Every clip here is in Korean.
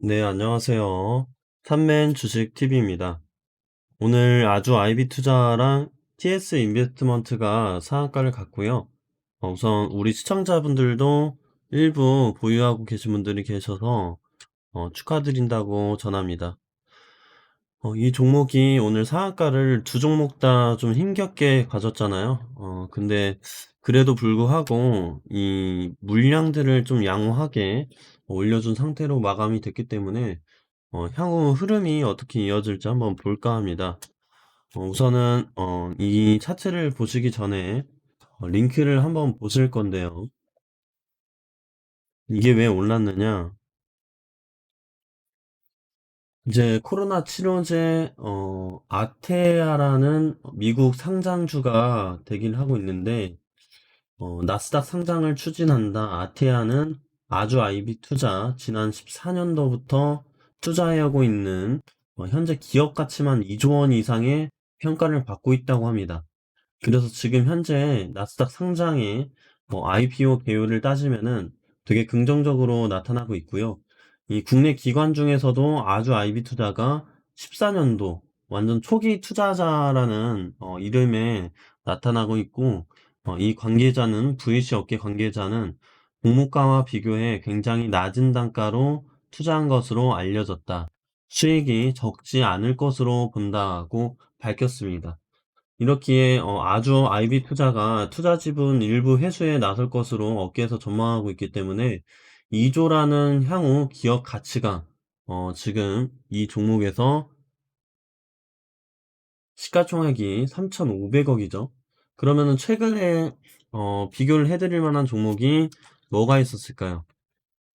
네, 안녕하세요. 삼맨 주식 TV입니다. 오늘 아주 IB 투자랑 TS 인베스트먼트가 상한가를 갔고요. 어, 우선 우리 시청자분들도 일부 보유하고 계신 분들이 계셔서 어, 축하드린다고 전합니다. 어, 이 종목이 오늘 상한가를 두 종목 다 좀 힘겹게 가졌잖아요. 어, 근데 그래도 불구하고 이 물량들을 좀 양호하게 올려준 상태로 마감이 됐기 때문에 어, 향후 흐름이 어떻게 이어질지 한번 볼까 합니다. 어, 우선은 어, 이 차트를 보시기 전에 어, 링크를 한번 보실 건데요. 이게 왜 올랐느냐? 이제 코로나 치료제 어, 아테아라는 미국 상장주가 되긴 하고 있는데 어, 나스닥 상장을 추진한다. 아테아는 아주 IB 투자 지난 14년도부터 투자해오고 있는 어, 현재 기업 가치만 2조 원 이상의 평가를 받고 있다고 합니다. 그래서 지금 현재 나스닥 상장의 뭐 IPO 개요를 따지면은 되게 긍정적으로 나타나고 있고요. 이 국내 기관 중에서도 아주 IB 투자가 14년도 완전 초기 투자자라는 어, 이름에 나타나고 있고 어, 이 관계자는 VC 업계 관계자는 공모가와 비교해 굉장히 낮은 단가로 투자한 것으로 알려졌다. 수익이 적지 않을 것으로 본다고 밝혔습니다. 이렇기에 어, 아주 IB 투자가 투자 지분 일부 회수에 나설 것으로 업계에서 전망하고 있기 때문에 2조라는 향후 기업 가치가 어, 지금 이 종목에서 시가총액이 3,500억이죠. 그러면은 최근에 어, 비교를 해드릴 만한 종목이 뭐가 있었을까요?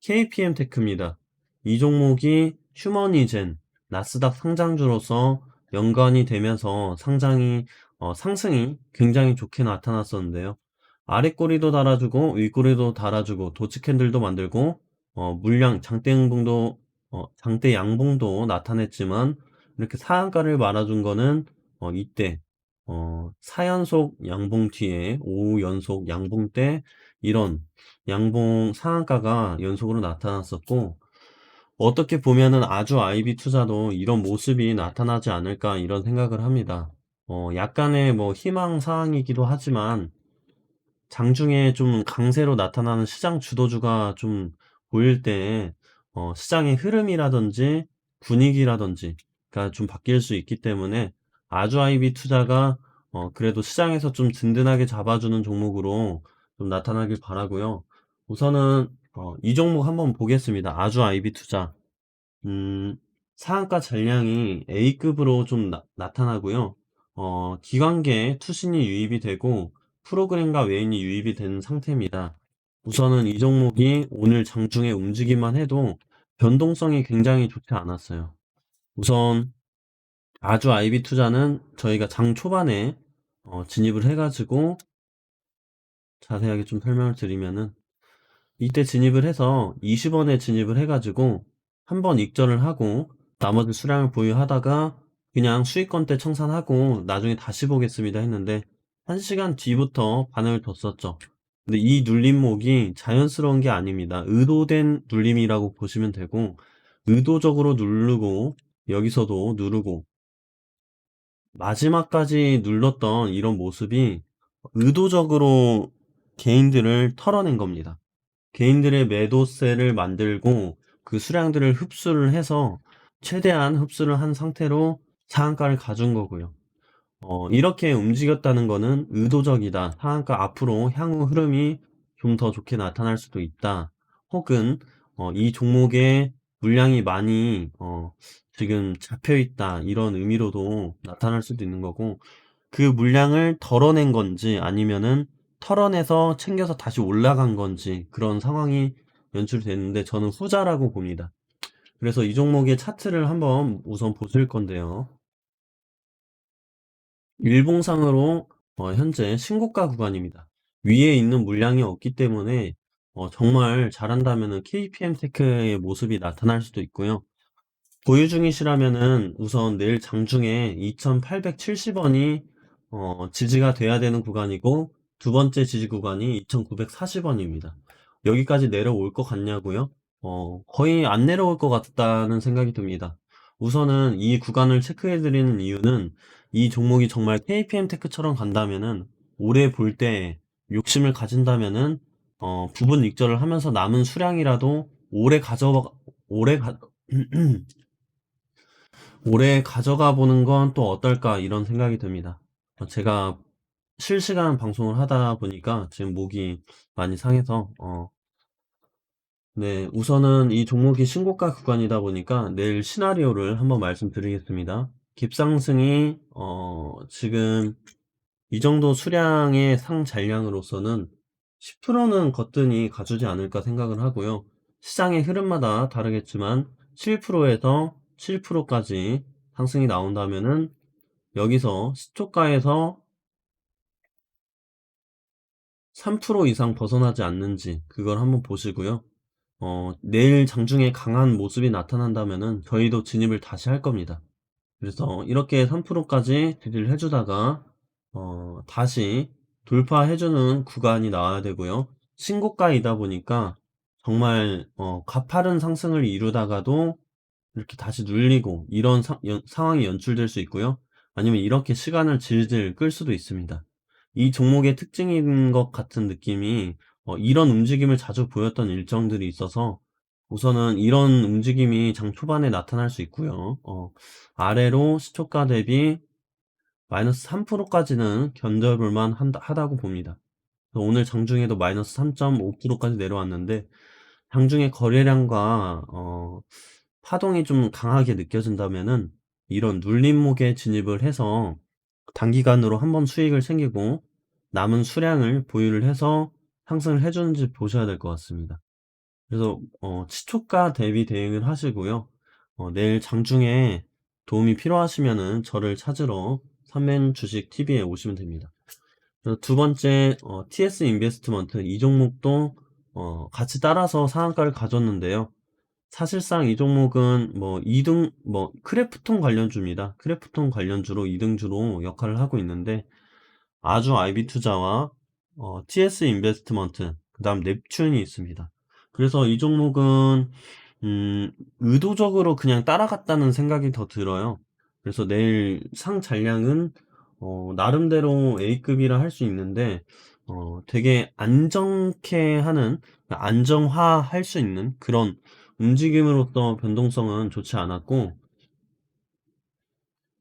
KPM 테크입니다. 이 종목이 휴머니젠, 나스닥 상장주로서 연관이 되면서 상장이, 어, 상승이 굉장히 좋게 나타났었는데요. 아랫꼬리도 달아주고, 윗꼬리도 달아주고, 도치 캔들도 만들고, 어, 물량, 장대 양봉도, 어, 장대 양봉도 나타냈지만, 이렇게 상한가를 말아준 거는, 어, 이때, 어, 4연속 양봉 뒤에 5연속 양봉 때, 이런 양봉 상한가가 연속으로 나타났었고 어떻게 보면은 아주 IB 투자도 이런 모습이 나타나지 않을까 이런 생각을 합니다. 어, 약간의 뭐 희망 사항이기도 하지만 장중에 좀 강세로 나타나는 시장 주도주가 좀 보일 때 어, 시장의 흐름이라든지 분위기라든지 가 좀 바뀔 수 있기 때문에 아주 IB 투자가 어, 그래도 시장에서 좀 든든하게 잡아주는 종목으로 좀 나타나길 바라고요. 우선은 어, 이 종목 한번 보겠습니다. 아주 IB 투자. 음, 상한가 전량이 A급으로 좀 나, 나타나고요. 어, 기관계 투신이 유입이 되고 프로그램과 외인이 유입이 된 상태입니다. 우선은 이 종목이 오늘 장중에 움직이만 해도 변동성이 굉장히 좋지 않았어요. 우선 아주 IB 투자는 저희가 장 초반에 어, 진입을 해가지고 자세하게 좀 설명을 드리면은 이때 진입을 해서 20원에 진입을 해가지고 한 번 익절을 하고 나머지 수량을 보유하다가 그냥 수익권 때 청산하고 나중에 다시 보겠습니다 했는데 1시간 뒤부터 반응을 줬었죠. 근데 이 눌림목이 자연스러운 게 아닙니다. 의도된 눌림이라고 보시면 되고 의도적으로 누르고 여기서도 누르고 마지막까지 눌렀던 이런 모습이 의도적으로 개인들을 털어낸 겁니다. 개인들의 매도세를 만들고 그 수량들을 흡수를 해서 최대한 흡수를 한 상태로 상한가를 가준 거고요. 어, 이렇게 움직였다는 거는 의도적이다. 상한가 앞으로 향후 흐름이 좀 더 좋게 나타날 수도 있다. 혹은 어, 이 종목의 물량이 많이 어, 지금 잡혀 있다. 이런 의미로도 나타날 수도 있는 거고 그 물량을 덜어낸 건지 아니면은 털어내서 챙겨서 다시 올라간 건지 그런 상황이 연출됐는데 저는 후자라고 봅니다. 그래서 이 종목의 차트를 한번 우선 보실 건데요. 일봉상으로 어, 현재 신고가 구간입니다. 위에 있는 물량이 없기 때문에 어, 정말 잘한다면 KPM 테크의 모습이 나타날 수도 있고요. 보유 중이시라면은 우선 내일 장중에 2,870원이 어, 지지가 돼야 되는 구간이고 두 번째 지지 구간이 2,940원입니다. 여기까지 내려올 것 같냐고요? 어, 거의 안 내려올 것 같다는 생각이 듭니다. 우선은 이 구간을 체크해 드리는 이유는 이 종목이 정말 KPM 테크처럼 간다면은 올해 볼때 욕심을 가진다면은 어, 부분 익절을 하면서 남은 수량이라도 오래 가져 오래 가 오래 가져가 보는 건 또 어떨까 이런 생각이 듭니다. 어, 제가 실시간 방송을 하다 보니까 지금 목이 많이 상해서 어, 네, 우선은 이 종목이 신고가 구간이다 보니까 내일 시나리오를 한번 말씀드리겠습니다. 깁상승이 어, 지금 이 정도 수량의 상잔량으로서는 10%는 거뜬히 가주지 않을까 생각을 하고요. 시장의 흐름마다 다르겠지만 7%에서 7%까지 상승이 나온다면은 여기서 시초가에서 3% 이상 벗어나지 않는지 그걸 한번 보시고요. 어, 내일 장중에 강한 모습이 나타난다면은 저희도 진입을 다시 할 겁니다. 그래서 이렇게 3%까지 딜을 해주다가 어, 다시 돌파해주는 구간이 나와야 되고요. 신고가이다 보니까 정말 어, 가파른 상승을 이루다가도 이렇게 다시 눌리고 이런 사, 연- 상황이 연출될 수 있고요. 아니면 이렇게 시간을 질질 끌 수도 있습니다. 이 종목의 특징인 것 같은 느낌이 어, 이런 움직임을 자주 보였던 일정들이 있어서 우선은 이런 움직임이 장 초반에 나타날 수 있고요. 어, 아래로 시초가 대비 마이너스 3%까지는 견뎌볼만 하다고 봅니다. 오늘 장중에도 마이너스 3.5%까지 내려왔는데 장중에 거래량과 어, 파동이 좀 강하게 느껴진다면은 이런 눌림목에 진입을 해서 단기간으로 한번 수익을 챙기고 남은 수량을 보유를 해서 상승을 해주는지 보셔야 될 것 같습니다. 그래서 어, 시초가 대비 대응을 하시고요. 어, 내일 장중에 도움이 필요하시면은 저를 찾으러 삼맨 주식 TV에 오시면 됩니다. 두 번째 어, TS 인베스트먼트 이 종목도 어, 같이 따라서 상한가를 가졌는데요. 사실상 이 종목은 뭐 2등 뭐 크래프톤 관련주입니다. 크래프톤 관련주로 2등주로 역할을 하고 있는데 아주 IB 투자와 어, TS 인베스트먼트 그다음 넵튠이 있습니다. 그래서 이 종목은 음, 의도적으로 그냥 따라갔다는 생각이 더 들어요. 그래서 내일 상 잔량은 어, 나름대로 A급이라 할 수 있는데 어, 되게 안정케 하는 안정화 할 수 있는 그런 움직임으로서 변동성은 좋지 않았고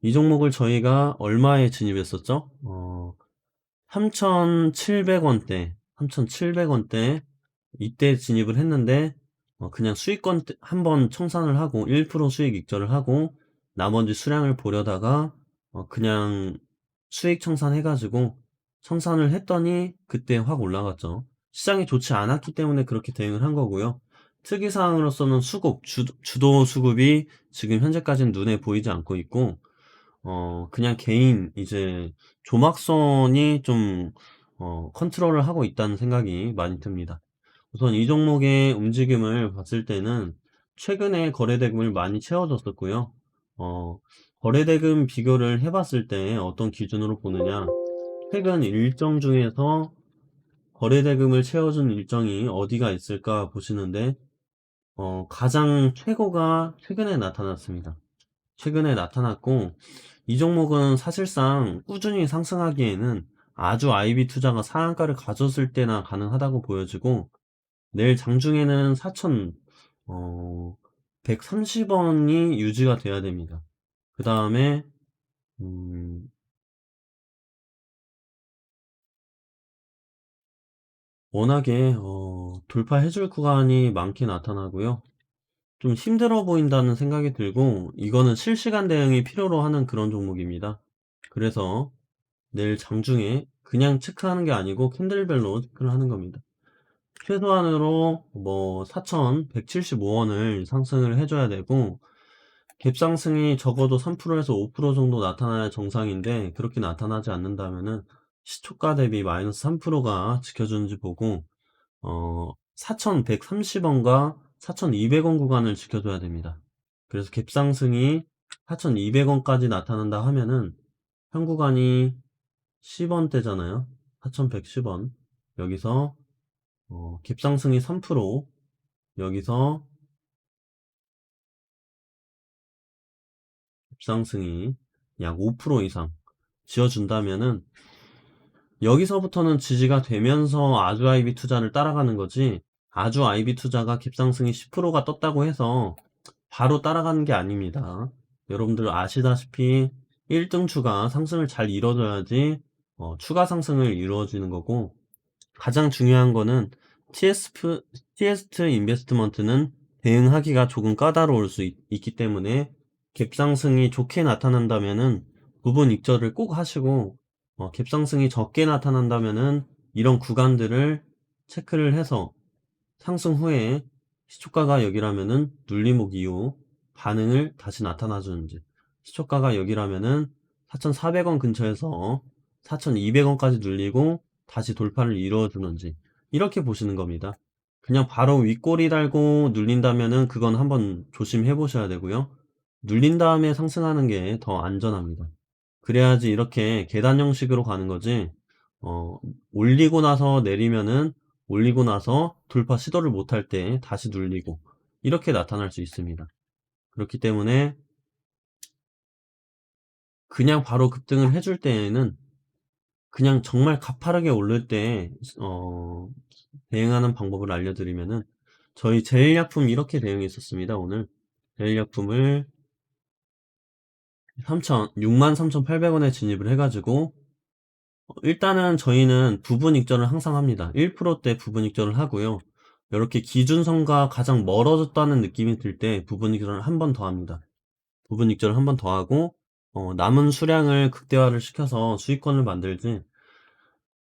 이 종목을 저희가 얼마에 진입했었죠? 어, 3,700원대, 3,700원대 이때 진입을 했는데 어, 그냥 수익권 한 번 청산을 하고 1% 수익 익절을 하고 나머지 수량을 보려다가 어, 그냥 수익 청산해가지고 청산을 했더니 그때 확 올라갔죠. 시장이 좋지 않았기 때문에 그렇게 대응을 한 거고요. 특이사항으로서는 수급, 주, 주도 수급이 지금 현재까지는 눈에 보이지 않고 있고 어, 그냥 개인, 이제, 조막선이 좀, 어, 컨트롤을 하고 있다는 생각이 많이 듭니다. 우선 이 종목의 움직임을 봤을 때는, 최근에 거래대금을 많이 채워줬었고요. 어, 거래대금 비교를 해봤을 때 어떤 기준으로 보느냐, 최근 일정 중에서 거래대금을 채워준 일정이 어디가 있을까 보시는데, 어, 가장 최고가 최근에 나타났습니다. 최근에 나타났고, 이 종목은 사실상 꾸준히 상승하기에는 아주 IB 투자가 상한가를 가졌을 때나 가능하다고 보여지고 내일 장중에는 4천 어, 130원이 유지가 돼야 됩니다. 그 다음에 음, 워낙에 어, 돌파해줄 구간이 많게 나타나고요. 좀 힘들어 보인다는 생각이 들고 이거는 실시간 대응이 필요로 하는 그런 종목입니다. 그래서 내일 장중에 그냥 체크하는 게 아니고 캔들별로 체크를 하는 겁니다. 최소한으로 뭐 4,175원을 상승을 해줘야 되고 갭 상승이 적어도 3%에서 5% 정도 나타나야 정상인데 그렇게 나타나지 않는다면은 시초가 대비 마이너스 3%가 지켜주는지 보고 어 4,130원과 4,200원 구간을 지켜줘야 됩니다. 그래서 갭상승이 4,200원까지 나타난다 하면은 현 구간이 10원대잖아요. 4,110원. 여기서 어, 갭상승이 3% 여기서 갭상승이 약 5% 이상 지어준다면은 여기서부터는 지지가 되면서 아주 아이비 투자를 따라가는 거지 아주 아이비 투자가 갭상승이 10%가 떴다고 해서 바로 따라가는 게 아닙니다. 여러분들 아시다시피 1등 추가 상승을 잘 이뤄줘야지 어, 추가 상승을 이루어지는 거고 가장 중요한 거는 TSP, TST 인베스트먼트는 대응하기가 조금 까다로울 수 있, 기 때문에 갭상승이 좋게 나타난다면은 부분 익절을 꼭 하시고 어, 갭상승이 적게 나타난다면은 이런 구간들을 체크를 해서 상승 후에 시초가가 여기라면은 눌림목 이후 반응을 다시 나타나 주는지 시초가가 여기라면은 4,400원 근처에서 4,200원까지 눌리고 다시 돌파를 이루어 주는지 이렇게 보시는 겁니다. 그냥 바로 윗꼬리 달고 눌린다면은 그건 한번 조심해 보셔야 되고요. 눌린 다음에 상승하는 게 더 안전합니다. 그래야지 이렇게 계단 형식으로 가는 거지 어, 올리고 나서 내리면은 올리고 나서 돌파 시도를 못할 때 다시 눌리고 이렇게 나타날 수 있습니다. 그렇기 때문에 그냥 바로 급등을 해줄 때에는 그냥 정말 가파르게 오를 때 어, 대응하는 방법을 알려드리면은 저희 제일약품 이렇게 대응했었습니다. 오늘 제일약품을 3천 63,800원에 진입을 해 가지고 어, 일단은 저희는 부분 익절을 항상 합니다. 1%대 부분 익절을 하고요. 이렇게 기준선과 가장 멀어졌다는 느낌이 들 때 부분 익절을 한 번 더 합니다. 부분 익절을 한 번 더 하고 어, 남은 수량을 극대화를 시켜서 수익권을 만들지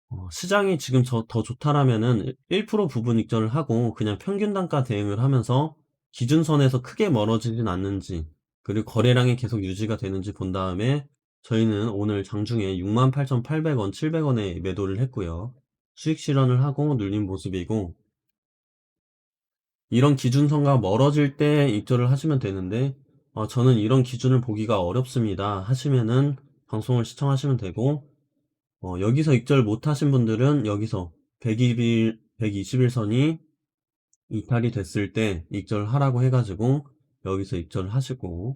어, 시장이 지금 저, 더 좋다라면은 1% 부분 익절을 하고 그냥 평균 단가 대응을 하면서 기준선에서 크게 멀어지진 않는지 그리고 거래량이 계속 유지가 되는지 본 다음에 저희는 오늘 장중에 68,800원, 700원에 매도를 했고요. 수익 실현을 하고 눌린 모습이고 이런 기준선과 멀어질 때 입절을 하시면 되는데 어, 저는 이런 기준을 보기가 어렵습니다. 하시면은 방송을 시청하시면 되고 어, 여기서 입절 못하신 분들은 여기서 120일, 120일선이 이탈이 됐을 때 입절하라고 해가지고 여기서 입절을 하시고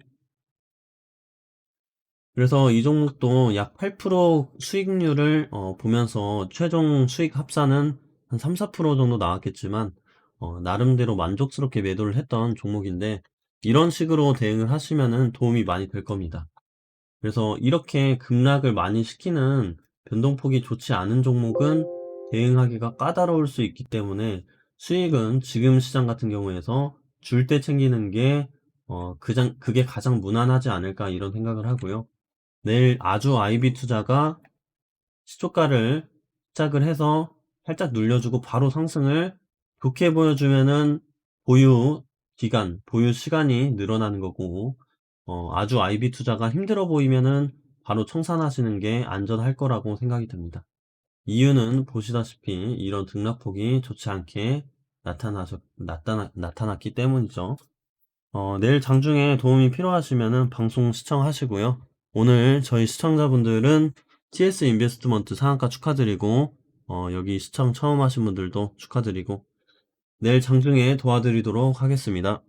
그래서 이 종목도 약 8% 수익률을 어, 보면서 최종 수익 합산은 한 3, 4% 정도 나왔겠지만 어, 나름대로 만족스럽게 매도를 했던 종목인데 이런 식으로 대응을 하시면 도움이 많이 될 겁니다. 그래서 이렇게 급락을 많이 시키는 변동폭이 좋지 않은 종목은 대응하기가 까다로울 수 있기 때문에 수익은 지금 시장 같은 경우에서 줄 때 챙기는 게 어, 그장, 그게 가장 무난하지 않을까 이런 생각을 하고요. 내일 아주 IB 투자가 시초가를 시작을 해서 살짝 눌려주고 바로 상승을 좋게 보여주면은 보유 기간, 보유 시간이 늘어나는 거고 어, 아주 IB 투자가 힘들어 보이면은 바로 청산하시는 게 안전할 거라고 생각이 듭니다. 이유는 보시다시피 이런 등락폭이 좋지 않게 나타나셨, 나타나, 나타났기 때문이죠. 어, 내일 장중에 도움이 필요하시면 방송 시청하시고요. 오늘 저희 시청자분들은 TS 인베스트먼트 상한가 축하드리고 어, 여기 시청 처음 하신 분들도 축하드리고 내일 장중에 도와드리도록 하겠습니다.